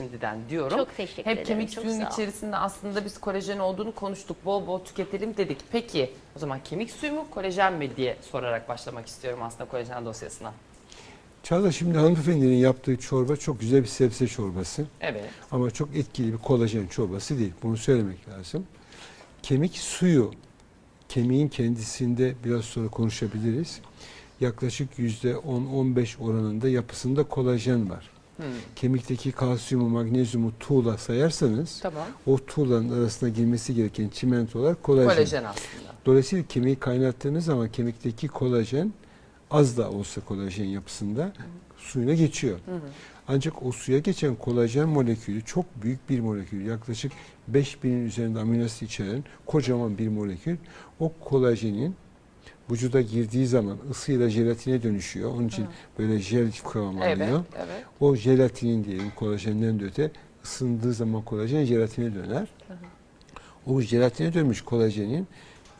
şimdiden diyorum. Çok teşekkür Hep ederim, kemik çok ol. içerisinde aslında biz kolajen olduğunu konuştuk. Bol bol tüketelim dedik. Peki o zaman kemik suyu mu kolajen mi diye sorarak başlamak istiyorum aslında kolajen dosyasına. Çağla şimdi hanımefendinin yaptığı çorba çok güzel bir sebze çorbası. Evet. Ama çok etkili bir kolajen çorbası değil. Bunu söylemek lazım. Kemik suyu, kemiğin kendisinde biraz sonra konuşabiliriz. Yaklaşık yüzde 10-15 oranında yapısında kolajen var. Hmm. Kemikteki kalsiyumu, magnezyumu tuğla sayarsanız Tamam. o tuğlanın arasına girmesi gereken çimentolar kolajen. Kolajen aslında. Dolayısıyla kemiği kaynattığınız zaman kemikteki kolajen az da olsa kolajen yapısında suyuna geçiyor. Hı. Ancak o suya geçen kolajen molekülü çok büyük bir molekül. Yaklaşık 5000'in üzerinde amino asit içeren kocaman bir molekül. O kolajenin vücuda girdiği zaman ısıyla jelatine dönüşüyor. Onun için böyle jel kıvam Evet. alıyor. Evet. O jelatinin diyelim kolajenden de öte ısındığı zaman kolajen jelatine döner. O jelatine dönmüş kolajenin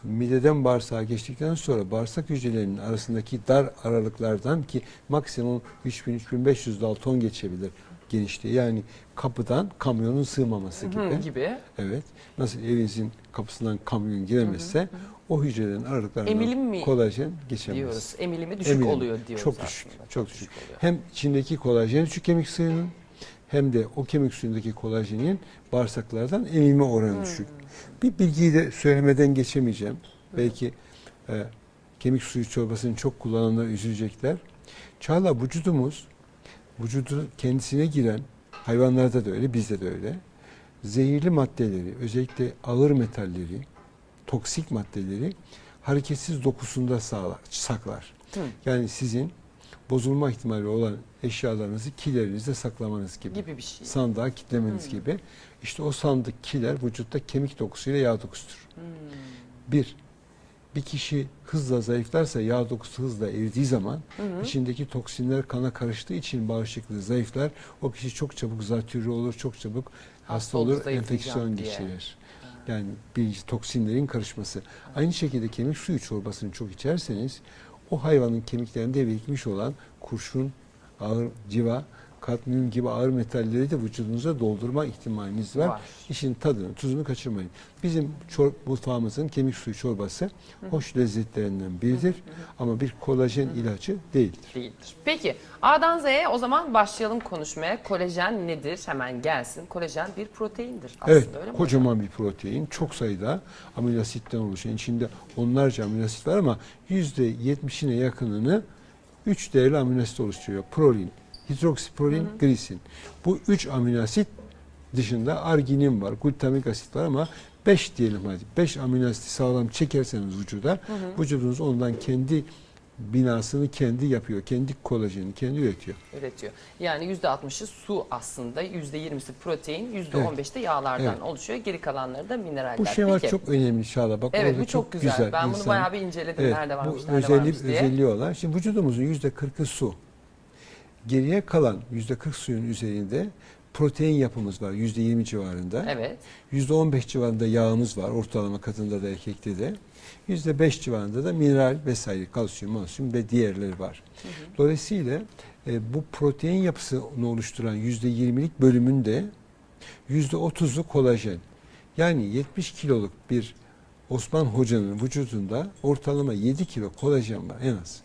mideden bağırsağa geçtikten sonra bağırsak hücrelerinin arasındaki dar aralıklardan ki maksimum 3000-3500 dalton geçebilir genişliği. Yani kapıdan kamyonun sığmaması gibi. Hı, gibi. Evet. Nasıl evinizin kapısından kamyon giremezse o hücrelerin aralıklarından Emilim mi kolajen geçemez. Diyoruz. Emilimi düşük Emilim. oluyor diyoruz Çok aslında. düşük, çok düşük. oluyor. Hem içindeki kolajen düşük kemik suyunun hem de o kemik suyundaki kolajenin bağırsaklardan emilme oranı Hmm. düşük. Bir bilgiyi de söylemeden geçemeyeceğim. Belki e, kemik suyu çorbasını çok kullananlar üzülecekler. Çağla vücudumuz, vücudu kendisine giren hayvanlarda da öyle, bizde de öyle. Zehirli maddeleri, özellikle ağır metalleri, toksik maddeleri hareketsiz dokusunda sağlar, saklar. Hı. Yani sizin bozulma ihtimali olan eşyalarınızı kilerinizde saklamanız gibi. Gibi bir şey. Sandığa kitlemeniz Hmm. gibi. İşte o sandık kiler vücutta kemik dokusuyla yağ dokusudur. Hmm. Bir, bir kişi hızla zayıflarsa yağ dokusu hızla eridiği zaman hı. içindeki toksinler kana karıştığı için bağışıklığı zayıflar. O kişi çok çabuk zatürre olur, çok çabuk hasta, Hasta olur, enfeksiyon geçirir. Yani bir toksinlerin karışması. Aynı şekilde kemik suyu çorbasını çok içerseniz o hayvanın kemiklerinde birikmiş olan kurşun, ağır civa, kadmiyum gibi ağır metalleri de vücudunuza doldurma ihtimaliniz var. Var. İşin tadını, tuzunu kaçırmayın. Bizim çor mutfağımızın kemik suyu çorbası hoş lezzetlerinden biridir ama bir kolajen ilacı değildir. değildir. Peki A'dan Z'ye o zaman başlayalım konuşmaya. Kolajen nedir? Hemen gelsin. Kolajen bir proteindir aslında Evet, öyle mi hocam? kocaman bir protein, çok sayıda amino asitten oluşan, içinde onlarca amino asit var ama %70'ine yakınını 3 değerli amino asit oluşturuyor. Prolin, hidroksiprolin, glisin. Bu 3 amino asit dışında arginin var, glutamik asit var ama 5 diyelim hadi. 5 amino asiti sağlam çekerseniz vücuda, vücudunuz ondan kendi binasını kendi yapıyor. Kendi kolajenini kendi üretiyor. üretiyor. Yani %60'ı su aslında, %20'si protein, %15'i de yağlardan Evet. oluşuyor. Geri kalanları da mineraller. Bu şey var Peki. çok önemli Çağla. Bak Evet bu çok, güzel. Ben bunu insan- bayağı bir inceledim. Evet, nerede bu varmış, nerede özelliği, varmış diye. özelliği olan. Şimdi vücudumuzun yüzde 40'ı su. Geriye kalan yüzde 40 suyun üzerinde protein yapımız var yüzde 20 civarında. Evet. Yüzde 15 civarında yağımız var ortalama kadında da erkekte de. Yüzde 5 civarında da mineral vesaire kalsiyum, malsiyum ve diğerleri var. Dolayısıyla e, bu protein yapısını oluşturan yüzde 20'lik bölümünde yüzde 30'u kolajen. Yani 70 kiloluk bir Osman Hoca'nın vücudunda ortalama 7 kilo kolajen var en az.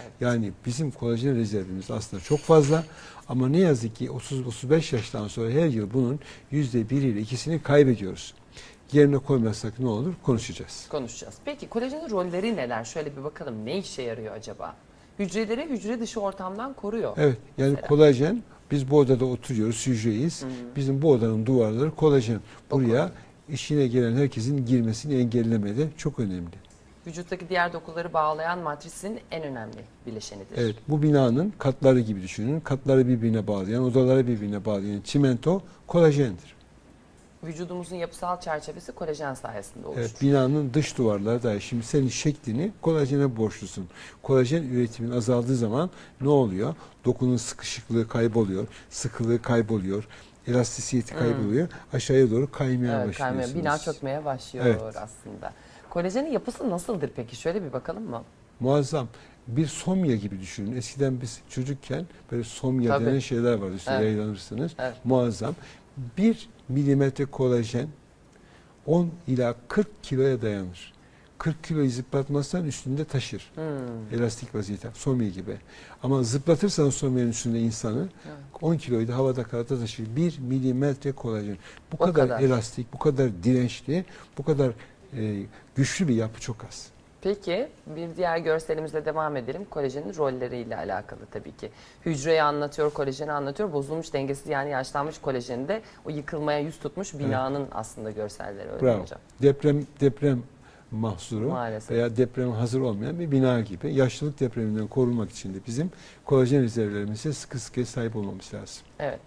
Evet. Yani bizim kolajen rezervimiz aslında çok fazla ama ne yazık ki 30-35 yaştan sonra her yıl bunun yüzde bir ile ikisini kaybediyoruz. Yerine koymazsak ne olur konuşacağız. konuşacağız. Peki kolajenin rolleri neler? Şöyle bir bakalım ne işe yarıyor acaba? Hücreleri hücre dışı ortamdan koruyor. Evet yani Mesela. kolajen biz bu odada oturuyoruz hücreyiz. Hı. Bizim bu odanın duvarları kolajen. Buraya işine gelen herkesin girmesini engellemede çok önemli. Vücuttaki diğer dokuları bağlayan matrisin en önemli bileşenidir. Evet bu binanın katları gibi düşünün. Katları birbirine bağlayan, odaları birbirine bağlayan çimento kolajendir. Vücudumuzun yapısal çerçevesi kolajen sayesinde oluşur. Evet, binanın dış duvarları da şimdi senin şeklini kolajene borçlusun. Kolajen üretimin azaldığı zaman ne oluyor? Dokunun sıkışıklığı kayboluyor, sıkılığı kayboluyor, elastisiyeti Hmm. kayboluyor. Aşağıya doğru kaymaya Evet, kaymaya, başlıyorsunuz. bina çökmeye başlıyor Evet. aslında. Kolajenin yapısı nasıldır peki? Şöyle bir bakalım mı? Muazzam. bir somya gibi düşünün. Eskiden biz çocukken böyle somya Tabii. denen şeyler vardı. Üstüne Evet. yaylanırsınız. Evet. Muazzam. Bir milimetre kolajen 10 ila 40 kiloya dayanır. 40 kiloyu zıplatmazsan üstünde taşır. Hmm. Elastik vaziyette. Somya gibi. Ama zıplatırsan somyanın üstünde insanı Evet. 10 kiloyu da havada karada taşır. 1 milimetre kolajen. Bu O kadar, kadar. elastik, bu kadar dirençli, bu kadar e, güçlü bir yapı çok az. Peki bir diğer görselimizle devam edelim. Kolajenin rolleriyle alakalı tabii ki. Hücreyi anlatıyor, kolajeni anlatıyor. Bozulmuş dengesiz yani yaşlanmış kolajeni de o yıkılmaya yüz tutmuş binanın aslında görselleri öyle Bravo. hocam? Deprem deprem mahsuru Maalesef. veya deprem hazır olmayan bir bina gibi yaşlılık depreminden korunmak için de bizim kolajen rezervlerimize sıkı sıkı sahip olmamız lazım. Evet.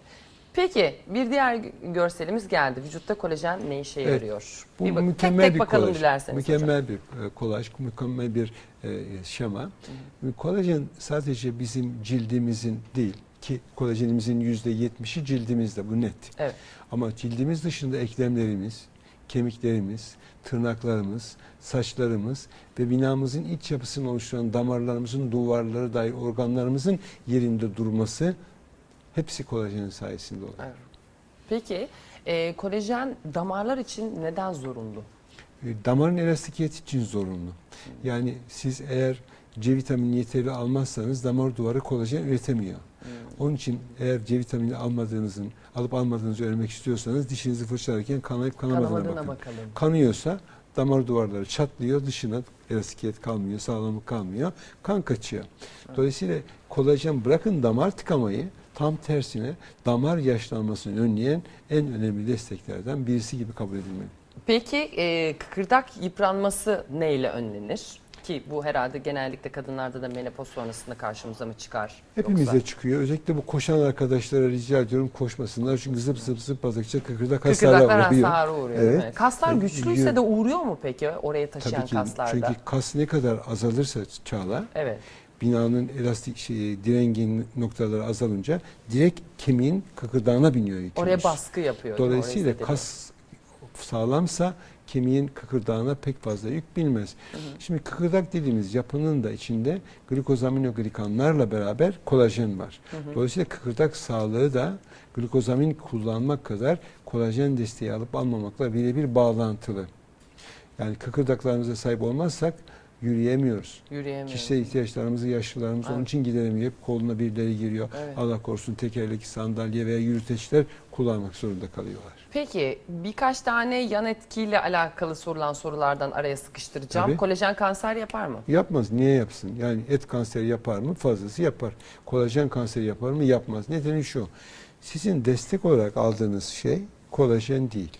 Peki bir diğer görselimiz geldi. Vücutta kolajen ne işe Evet. yarıyor? Bu bir bak- mükemmel tek tek bir bakalım kolaj. dilerseniz hocam. Mükemmel bir e, kolaj, mükemmel bir e, şema. Kolajen sadece bizim cildimizin değil ki kolajenimizin yüzde yetmişi cildimizde bu net. Evet. Ama cildimiz dışında eklemlerimiz, kemiklerimiz, tırnaklarımız, saçlarımız ve binamızın iç yapısını oluşturan damarlarımızın, duvarları dair organlarımızın yerinde durması hepsi kolajenin sayesinde oluyor. Evet. Peki e, kolajen damarlar için neden zorunlu? E, Damarın elastikiyeti için zorunlu. Yani siz eğer C vitamini yeterli almazsanız damar duvarı kolajen üretemiyor. Onun için eğer C vitamini almadığınızın, alıp almadığınızı öğrenmek istiyorsanız dişinizi fırçalarken kanayıp Kanamadığına bakın. bakalım. Kanıyorsa damar duvarları çatlıyor, dışına elastikiyet kalmıyor, sağlamlık kalmıyor, kan kaçıyor. Dolayısıyla kolajen bırakın damar tıkamayı, tam tersine damar yaşlanmasını önleyen en önemli desteklerden birisi gibi kabul edilmeli. Peki e, kıkırdak yıpranması neyle önlenir? Ki bu herhalde genellikle kadınlarda da menopoz sonrasında karşımıza mı çıkar? Hepimize Yoksa- çıkıyor. Özellikle bu koşan arkadaşlara rica ediyorum koşmasınlar. Çünkü zıp zıp zıpladıkça kıkırdak hasarlar Kıkırdaklar oluyor. hasarı uğruyor. Evet. Kaslar Evet, güçlüyse yürü- de uğruyor mu peki oraya taşıyan Tabii ki. kaslarda? Çünkü kas ne kadar azalırsa çağla, Evet. Binanın elastik şey, direngin noktaları azalınca direkt kemiğin kıkırdağına biniyor yükümüz. Oraya baskı yapıyor. Dolayısıyla kas sağlamsa kemiğin kıkırdağına pek fazla yük binmez. Hı hı. Şimdi kıkırdak dediğimiz yapının da içinde glikosaminoglikanlarla beraber kolajen var. Hı hı. Dolayısıyla kıkırdak sağlığı da glikozamin kullanmak kadar kolajen desteği alıp almamakla birebir bağlantılı. Yani kıkırdaklarımıza sahip olmazsak yürüyemiyoruz. Yürüyemiyor. Kişisel ihtiyaçlarımızı yaşlılarımız onun için gidemiyor. Hep koluna birileri giriyor. Evet. Allah korusun tekerlekli sandalye veya yürüteçler kullanmak zorunda kalıyorlar. Peki birkaç tane yan etkiyle alakalı sorulan sorulardan araya sıkıştıracağım. Tabii. Kolajen kanser yapar mı? Yapmaz. Niye yapsın? Yani et kanseri yapar mı? Fazlası yapar. Kolajen kanseri yapar mı? Yapmaz. Nedeni şu. Sizin destek olarak aldığınız şey kolajen değil.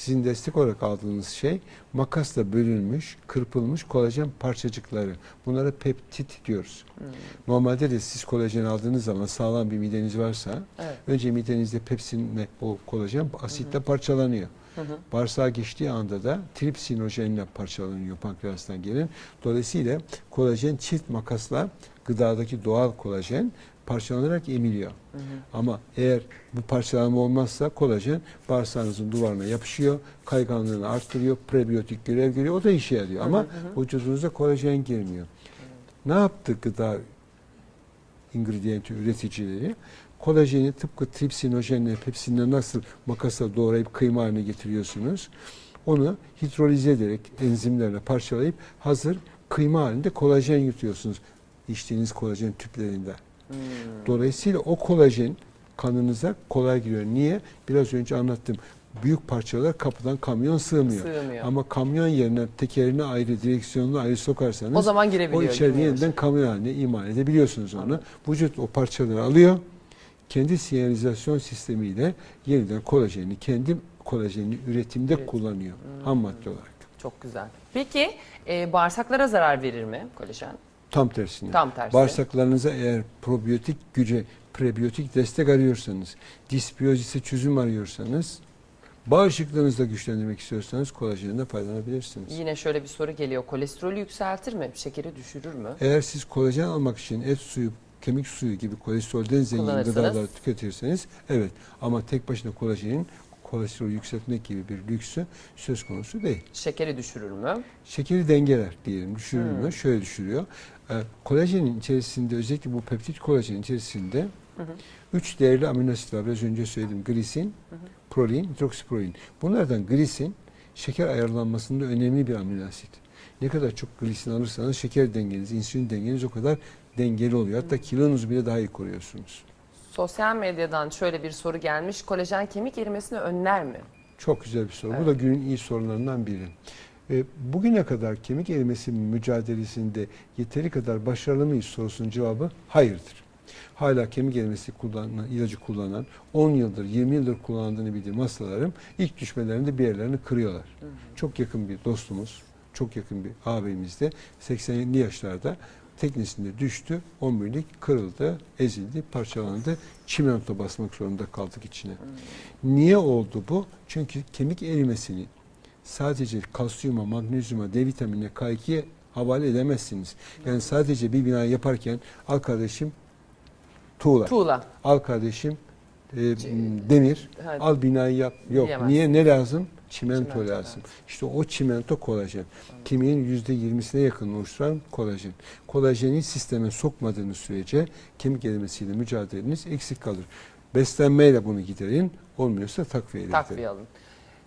Sizin destek olarak aldığınız şey makasla bölünmüş, kırpılmış kolajen parçacıkları. Bunlara peptit diyoruz. Hmm. Normalde de siz kolajen aldığınız zaman sağlam bir mideniz varsa Evet. önce midenizde pepsinle o kolajen asitle parçalanıyor. Hı hı. Bağırsağa geçtiği anda da tripsinojenle parçalanıyor pankreastan gelen. Dolayısıyla kolajen çift makasla gıdadaki doğal kolajen parçalanarak emiliyor. Hı hı. Ama eğer bu parçalanma olmazsa kolajen bağırsağınızın duvarına yapışıyor, kayganlığını arttırıyor, prebiyotik görev görüyor. O da işe yarıyor. Ama Hı hı hı. vücudunuza kolajen girmiyor. Ne yaptı gıda ingrediyenti üreticileri? Kolajeni tıpkı tripsinojenle, pepsinle nasıl makasla doğrayıp kıyma haline getiriyorsunuz? Onu hidrolize ederek enzimlerle parçalayıp hazır kıyma halinde kolajen yutuyorsunuz. İçtiğiniz kolajen tüplerinden. Hmm. Dolayısıyla o kolajen kanınıza kolay giriyor. Niye? Biraz önce anlattım. Büyük parçalar kapıdan kamyon sığmıyor. Sığmıyor. Ama kamyon yerine tekerini ayrı, direksiyonunu ayrı sokarsanız o zaman o girebiliyor. içeride girmiyor. yeniden kamyon haline imal edebiliyorsunuz onu. Anladım. Vücut o parçaları alıyor. Kendi sinyalizasyon sistemiyle yeniden kolajeni, kendi kolajenini üretimde Üretim. kullanıyor. Hmm. Ham madde olarak. Çok güzel. Peki e, bağırsaklara zarar verir mi kolajen? Tam tersine. Tam tersi. Bağırsaklarınıza eğer probiyotik güce, prebiyotik destek arıyorsanız, disbiyozise çözüm arıyorsanız, bağışıklığınızı da güçlendirmek istiyorsanız kolajenden faydalanabilirsiniz. Yine şöyle bir soru geliyor. Kolesterolü yükseltir mi? Şekeri düşürür mü? Eğer siz kolajen almak için et suyu, kemik suyu gibi kolesterolden zengin Kullanırsanız? gıdalar tüketirseniz evet ama tek başına kolajenin kolesterolü yükseltmek gibi bir lüksü söz konusu değil. Şekeri düşürür mü? Şekeri dengeler diyelim. Düşürür Hmm. mü? Şöyle düşürüyor. Ee, kolajenin içerisinde özellikle bu peptit kolajenin içerisinde Hı hı. üç değerli amino asit var. Biraz önce söyledim. Glisin, Hı hı. prolin, hidroksiprolin. Bunlardan glisin şeker ayarlanmasında önemli bir amino asit. Ne kadar çok glisin alırsanız şeker dengeniz, insülin dengeniz o kadar dengeli oluyor. Hatta kilonuzu bile daha iyi koruyorsunuz. Sosyal medyadan şöyle bir soru gelmiş. Kolajen kemik erimesini önler mi? Çok güzel bir soru. Evet. Bu da günün iyi sorularından biri. E, bugüne kadar kemik erimesi mücadelesinde yeteri kadar başarılı mıyız sorusunun cevabı hayırdır. Hala kemik erimesi kullanan, ilacı kullanan, 10 yıldır, 20 yıldır kullandığını bildiğim hastalarım ilk düşmelerinde bir yerlerini kırıyorlar. Çok yakın bir dostumuz, çok yakın bir ağabeyimiz de 80'li yaşlarda teknesinde düştü, omurilik kırıldı, ezildi, parçalandı. Çimento basmak zorunda kaldık içine. Niye oldu bu? Çünkü kemik erimesini sadece kalsiyuma, magnezyuma, D vitaminine, K2'ye havale edemezsiniz. Yani sadece bir bina yaparken al kardeşim tuğla, Tuğla. al kardeşim e, demir, Hadi. al binayı yap. Yok. Diyemezsin. Niye? Ne lazım? Çimento, Çimento lazım. lazım. İşte o çimento kolajen. Kemiğin yüzde yirmisine yakın oluşturan kolajen. Kolajeni sisteme sokmadığınız sürece kemik erimesiyle mücadeleniz eksik kalır. Beslenmeyle bunu giderin. Olmuyorsa takviye edin. Takviye alın.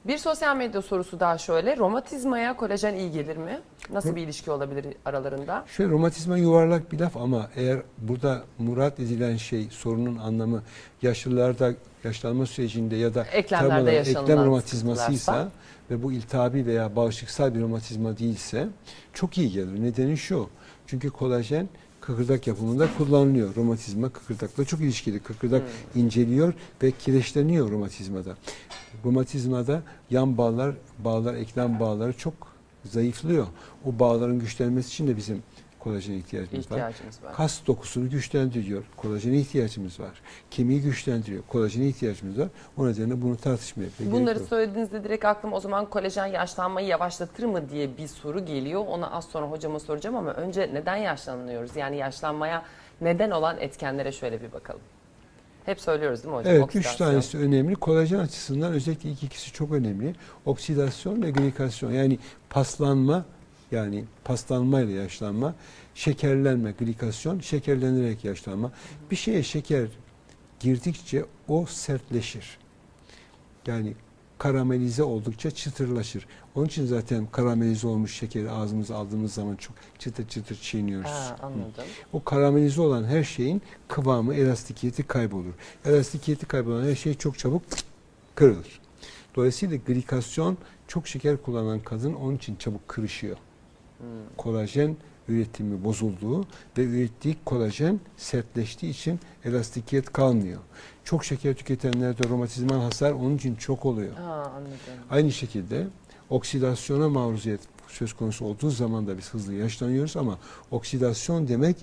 Bir sosyal medya sorusu daha şöyle. Romatizmaya kolajen iyi gelir mi? Nasıl bir ilişki olabilir aralarında? Şöyle romatizma yuvarlak bir laf ama eğer burada murat edilen şey sorunun anlamı yaşlılarda yaşlanma sürecinde ya da Eklemlerde yaşanılan eklem romatizmasıysa ve bu iltihabi veya bağışıksal bir romatizma değilse çok iyi gelir. Nedeni şu. Çünkü kolajen kıkırdak yapımında kullanılıyor. Romatizma kıkırdakla çok ilişkili. Kıkırdak Hmm. inceliyor ve kireçleniyor romatizmada. Romatizmada yan bağlar, bağlar, eklem bağları çok zayıflıyor. O bağların güçlenmesi için de bizim kolajene ihtiyacımız var. İhtiyacımız var. Kas dokusunu güçlendiriyor. Kolajene ihtiyacımız var. Kemiği güçlendiriyor. Kolajene ihtiyacımız var. O nedenle bunu tartışmaya gerek Bunları söylediğinizde direkt aklıma o zaman kolajen yaşlanmayı yavaşlatır mı diye bir soru geliyor. Onu az sonra hocama soracağım ama önce neden yaşlanıyoruz? Yani yaşlanmaya neden olan etkenlere şöyle bir bakalım. Hep söylüyoruz değil mi hocam? Evet, üç Oksidasyon. tanesi önemli. Kolajen açısından özellikle ilk ikisi çok önemli. Oksidasyon ve glikasyon yani paslanma yani paslanma ile yaşlanma, şekerlenme, glikasyon, şekerlenerek yaşlanma. Bir şeye şeker girdikçe o sertleşir. Yani karamelize oldukça çıtırlaşır. Onun için zaten karamelize olmuş şekeri ağzımıza aldığımız zaman çok çıtır çıtır çiğniyoruz. Ha, anladım. O karamelize olan her şeyin kıvamı, elastikiyeti kaybolur. Elastikiyeti kaybolan her şey çok çabuk kırılır. Dolayısıyla glikasyon çok şeker kullanan kadın onun için çabuk kırışıyor. Hmm. Kolajen üretimi bozulduğu ve ürettiği kolajen sertleştiği için elastikiyet kalmıyor. Çok şeker tüketenlerde romatizmal hasar onun için çok oluyor. Ha, anladım. Aynı şekilde oksidasyona maruziyet söz konusu olduğu zaman da biz hızlı yaşlanıyoruz ama oksidasyon demek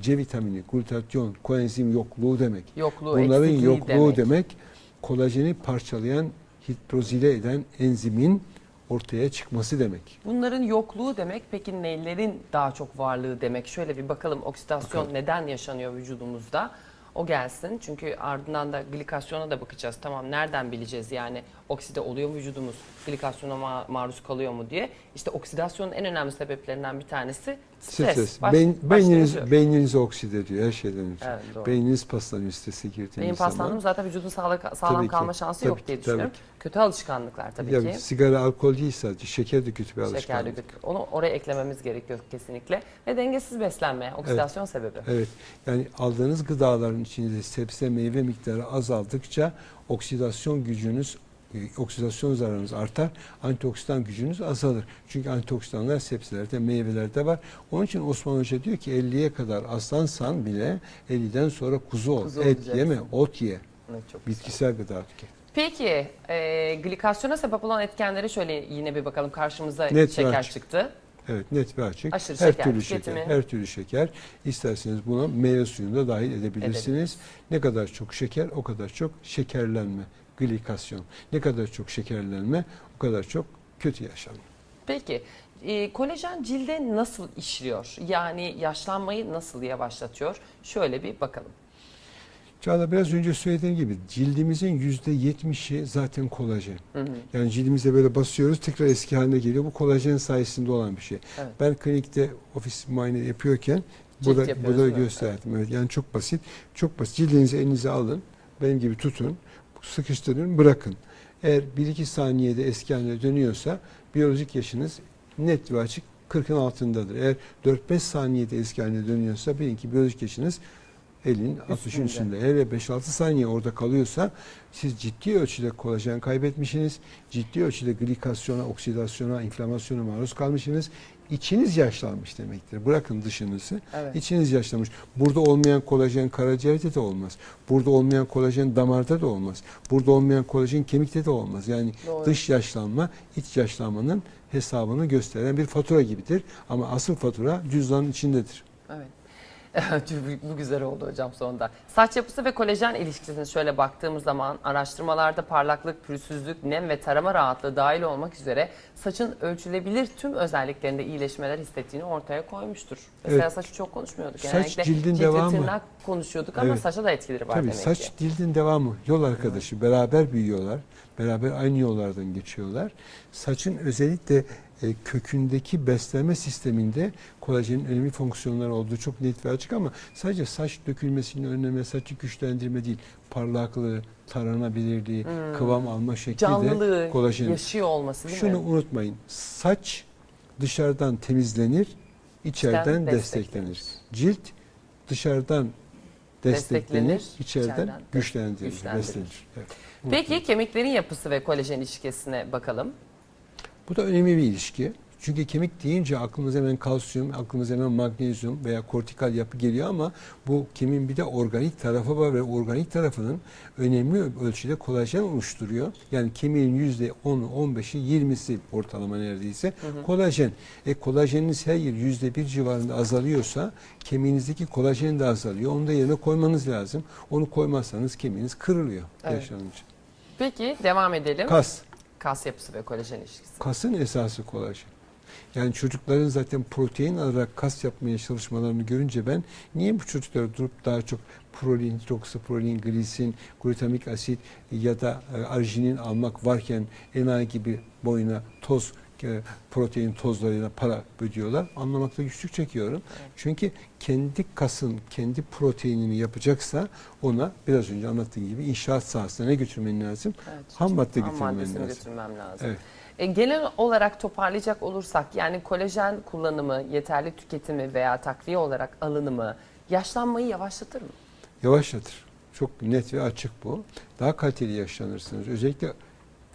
C vitamini, glutatyon, koenzim yokluğu demek. Yokluğu, Bunların yokluğu demek. demek. kolajeni parçalayan, hidrozile eden enzimin ortaya çıkması demek. Bunların yokluğu demek peki nelerin daha çok varlığı demek? Şöyle bir bakalım oksidasyon Bakalım. neden yaşanıyor vücudumuzda? O gelsin. Çünkü ardından da glikasyona da bakacağız. Tamam nereden bileceğiz yani okside oluyor mu vücudumuz? Glikasyona ma- maruz kalıyor mu diye. İşte oksidasyonun en önemli sebeplerinden bir tanesi stres. Stres. Baş- Beyin, beyniniz, başlayıcı. beyninizi okside ediyor her şeyden önce. Evet, doğru. Beyniniz paslanıyor strese girdiğiniz Beyin zaman. paslandı mı zaten vücudun sağlık, sağlam Tabii ki, kalma şansı tabii yok ki, diye tabii düşünüyorum. ki. Kötü alışkanlıklar tabii Ya ki. sigara, alkol değil sadece. Şeker de kötü bir Şeker de alışkanlık. kötü. Onu oraya eklememiz gerekiyor kesinlikle. Ve dengesiz beslenme, oksidasyon sebebi. Evet. Yani aldığınız gıdaların içinde sebze meyve miktarı azaldıkça oksidasyon gücünüz oksidasyon zararınız artar. Antioksidan gücünüz azalır. Çünkü antioksidanlar sebzelerde, meyvelerde var. Onun için Osman Hoca diyor ki 50'ye kadar aslansan bile 50'den sonra kuzu ol. Kuzu Et olacaksın. yeme, ot ye. Evet, çok güzel. Bitkisel gıda tüket. Peki e, glikasyona sebep olan etkenleri şöyle yine bir bakalım. Karşımıza Net şeker açık. çıktı. Evet net ve açık. Aşırı her şeker türlü tüketimi. şeker, her türlü şeker. İsterseniz buna meyve suyunu da dahil edebilirsiniz. Edebiliriz. Ne kadar çok şeker, o kadar çok şekerlenme, glikasyon. Ne kadar çok şekerlenme, o kadar çok kötü yaşam. Peki e, kolajen cilde nasıl işliyor? Yani yaşlanmayı nasıl yavaşlatıyor? Şöyle bir bakalım. Çağla biraz önce söylediğim gibi cildimizin yüzde yetmişi zaten kolajen. Hı hı. Yani cildimize böyle basıyoruz tekrar eski haline geliyor. Bu kolajen sayesinde olan bir şey. Evet. Ben klinikte ofis muayene yapıyorken Cilt burada, burada gösterdim. Evet. Yani çok basit. Çok basit. Cildinizi elinize alın. Benim gibi tutun. Sıkıştırın, bırakın. Eğer 1-2 saniyede eski haline dönüyorsa biyolojik yaşınız net ve açık 40'ın altındadır. Eğer 4-5 saniyede eski haline dönüyorsa benimki biyolojik yaşınız 50'nin 60'ın Üstünde. Eğer 5-6 saniye orada kalıyorsa siz ciddi ölçüde kolajen kaybetmişsiniz. Ciddi ölçüde glikasyona, oksidasyona, inflamasyona maruz kalmışsınız. İçiniz yaşlanmış demektir. Bırakın dışınızı. Evet. İçiniz yaşlanmış. Burada olmayan kolajen karaciğerde de olmaz. Burada olmayan kolajen damarda da olmaz. Burada olmayan kolajen kemikte de olmaz. Yani Doğru. dış yaşlanma, iç yaşlanmanın hesabını gösteren bir fatura gibidir. Ama asıl fatura cüzdanın içindedir. Evet. Bu güzel oldu hocam sonunda. Saç yapısı ve kolajen ilişkisine şöyle baktığımız zaman araştırmalarda parlaklık, pürüzsüzlük, nem ve tarama rahatlığı dahil olmak üzere saçın ölçülebilir tüm özelliklerinde iyileşmeler hissettiğini ortaya koymuştur. Mesela Evet. saçı çok konuşmuyorduk. Saç Genellikle cildin cilt devamı. tırnak konuşuyorduk ama Evet. saça da etkileri var Tabii demek saç ki. dildin devamı, yol arkadaşı. Beraber büyüyorlar. Beraber aynı yollardan geçiyorlar. Saçın özellikle e, kökündeki beslenme sisteminde kolajenin önemli fonksiyonları olduğu çok net ve açık ama sadece saç dökülmesini önleme, saçı güçlendirme değil, parlaklığı, taranabilirliği, Hmm. kıvam alma şekli de Canlılığı, kolajen. yaşıyor olması değil Şunu mi? unutmayın. Saç dışarıdan temizlenir, içeriden desteklenir. desteklenir. Cilt dışarıdan desteklenir, Desteklenir, içeriden, içeriden güçlendirilir, güçlendirilir. beslenir. Evet. Peki kemiklerin yapısı ve kolajen ilişkisine bakalım. Bu da önemli bir ilişki. Çünkü kemik deyince aklımıza hemen kalsiyum, aklımıza hemen magnezyum veya kortikal yapı geliyor ama bu kemiğin bir de organik tarafı var ve organik tarafının önemli ölçüde kolajen oluşturuyor. Yani kemiğin yüzde 10'u, 15'i, 20'si ortalama neredeyse kolajen. E kolajeniniz her yıl yüzde bir civarında azalıyorsa kemiğinizdeki kolajen de azalıyor. Onu da yerine koymanız lazım. Onu koymazsanız kemiğiniz kırılıyor Evet. yaşlanınca. Peki devam edelim. Kas. Kas yapısı ve kolajen ilişkisi. Kasın esası kolajen. Yani çocukların zaten protein alarak kas yapmaya çalışmalarını görünce ben niye bu çocuklara durup daha çok prolin, hidroksiprolin, glisin, glutamik asit ya da e, arginin almak varken enayi gibi boyuna toz protein tozlarıyla para ödüyorlar. Anlamakta güçlük çekiyorum. Evet. Çünkü kendi kasın kendi proteinini yapacaksa ona biraz önce anlattığım gibi inşaat sahasına ne götürmen lazım? Evet. Ham madde Ham maddesini lazım. götürmem lazım. Evet. E, genel olarak toparlayacak olursak yani kolajen kullanımı, yeterli tüketimi veya takviye olarak alınımı yaşlanmayı yavaşlatır mı? yavaşlatır. Çok net ve açık bu. Daha kaliteli yaşlanırsınız. Özellikle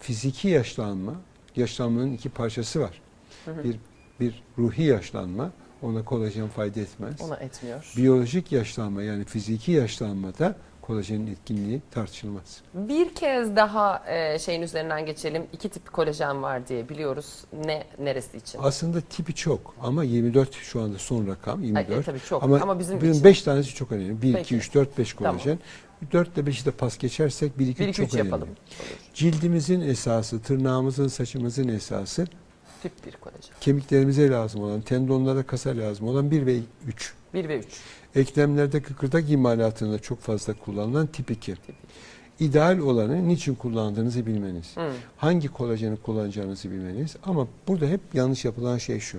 fiziki yaşlanma, yaşlanmanın iki parçası var. Bir bir ruhi yaşlanma, ona kolajen fayda etmez. Ona etmiyor. Biyolojik yaşlanma yani fiziki yaşlanmada kolajenin etkinliği tartışılmaz. Bir kez daha e, şeyin üzerinden geçelim. İki tip kolajen var diye biliyoruz. Ne neresi için? Aslında tipi çok ama 24 şu anda son rakam Ay, 24. e, tabii çok ama, ama, bizim bunun için 5 tanesi çok önemli. 1 Peki. 2 3 4 5 Tamam. Kolajen. 4 ile 5'i de pas geçersek 1 2 bir 3 iki çok önemli. yapalım. Cildimizin esası, tırnağımızın, saçımızın esası, Tip bir kolajen. kemiklerimize lazım olan, tendonlara, kasa lazım olan 1 ve 3. 1 ve 3. Eklemlerde kıkırdak imalatında çok fazla kullanılan tip 2. Tip. İdeal olanı niçin kullandığınızı bilmeniz. Hı. Hangi kolajeni kullanacağınızı bilmeniz. Ama burada hep yanlış yapılan şey şu.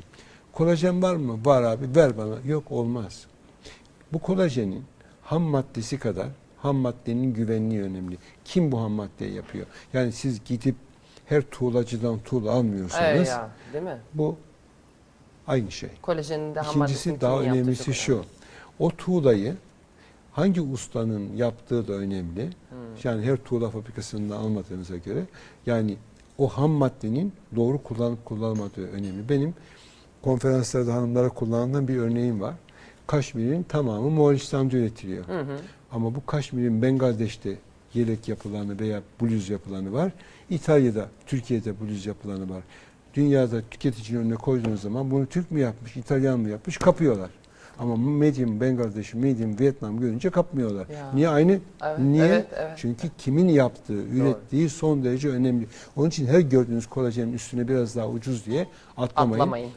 Kolajen var mı? Var abi ver bana. Yok olmaz. Bu kolajenin ham maddesi kadar ham maddenin güvenliği önemli. Kim bu ham maddeyi yapıyor? Yani siz gidip her tuğlacıdan tuğla almıyorsanız ya, değil mi? bu aynı şey. Kolajenin de ham İkincisi daha önemlisi şu. O tuğlayı hangi ustanın yaptığı da önemli. önemli. Hı. Yani her tuğla fabrikasından almadığınıza göre yani o ham maddenin doğru kullanıp kullanılmadığı önemli. Benim konferanslarda hanımlara kullandığım bir örneğim var. Kaşmir'in tamamı Moğolistan'da üretiliyor. Hı hı. Ama bu kaşmirin Bengaldeş'te yelek yapılanı veya bluz yapılanı var. İtalya'da, Türkiye'de bluz yapılanı var. Dünyada tüketicinin önüne koyduğunuz zaman bunu Türk mü yapmış, İtalyan mı yapmış kapıyorlar. Ama medium Bangladeş, medium Vietnam görünce kapmıyorlar. Ya. Niye aynı? Evet, Niye? evet, evet. Çünkü kimin yaptığı, ürettiği son derece önemli. Onun için her gördüğünüz kolajenin üstüne biraz daha ucuz diye atlamayın. Atlamayın.